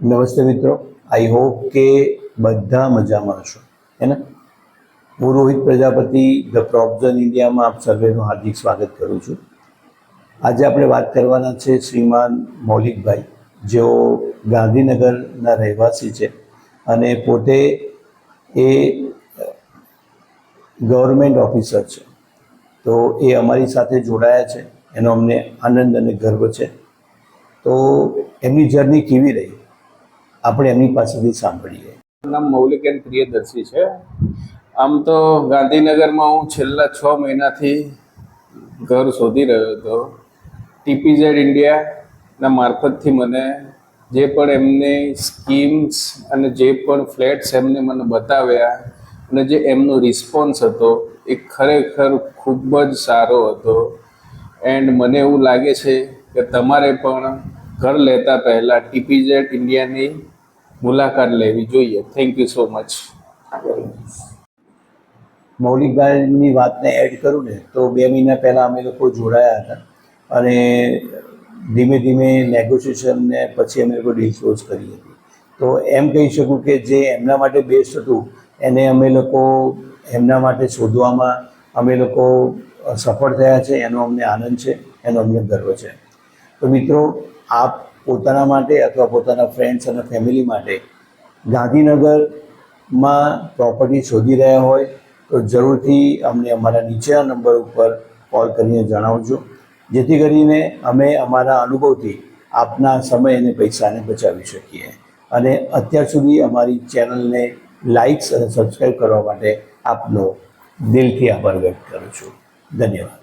નમસ્તે મિત્રો. I hope કે બધા મજામાં હશો. હે ને? હું રોહિત પ્રજાપતિ ધ પ્રોબ્ઝન ઇન્ડિયામાં આપ સર્વેનું હાર્દિક સ્વાગત કરું છું. આજે આપણે વાત કરવાના છે શ્રીમાન મૌલિકભાઈ, જેઓ ગાંધીનગરના રહેવાસી છે અને પોતે એ ગવર્મેન્ટ ઓફિસર છે. તો એ અમારી સાથે જોડાયા છે. એનો અમને આનંદ અને ગર્વ છે. તો એમની જર્ની કેવી રહી? આપણે એમની પાસેથી સાંભળીએ. નામ મૌલિક એન પ્રિયદર્શી છે. આમ તો ગાંધીનગરમાં હું છેલ્લા છ મહિનાથી ઘર શોધી રહ્યો હતો. ટીપીઝેડ ઇન્ડિયાના મારફતથી મને જે પણ એમની સ્કીમ્સ અને જે પણ ફ્લેટ્સ એમને મને બતાવ્યા અને જે એમનો રિસ્પોન્સ હતો એ ખરેખર ખૂબ જ સારો હતો. એન્ડ મને એવું લાગે છે કે તમારે પણ ઘર લેતા પહેલાં ટીપીઝેડ ઇન્ડિયાની મુલાકાત લેવી જોઈએ. થેન્ક યુ સો મચ મૌલિકભાઈની વાતને એડ કરું ને, તો બે મહિના પહેલાં અમે લોકો જોડાયા હતા અને ધીમે ધીમે નેગોશિએશનને પછી અમે લોકો ડીલ ક્લોઝ કરી હતી. તો એમ કહી શકું કે જે એમના માટે બેસ્ટ હતું, એને અમે લોકો એમના માટે શોધવામાં અમે લોકો સફળ થયા છે, એનો અમને આનંદ છે, એનો અમને ગર્વ છે. તો મિત્રો, આપ પોતાના માટે અથવા પોતાના ફ્રેન્ડ્સ અને ફેમિલી માટે ગાંધીનગરમાં પ્રોપર્ટી શોધી રહ્યા હોય તો જરૂરથી અમને અમારા નીચેના નંબર ઉપર કોલ કરીને જણાવજો. જેથી કરીને અમે અમારા અનુભવથી આપના સમય અને પૈસાને બચાવી શકીએ. અને અત્યાર સુધી અમારી ચેનલને લાઇક્સ અને સબસ્ક્રાઈબ કરવા માટે આપનો દિલથી આભાર વ્યક્ત કરું છું. ધન્યવાદ.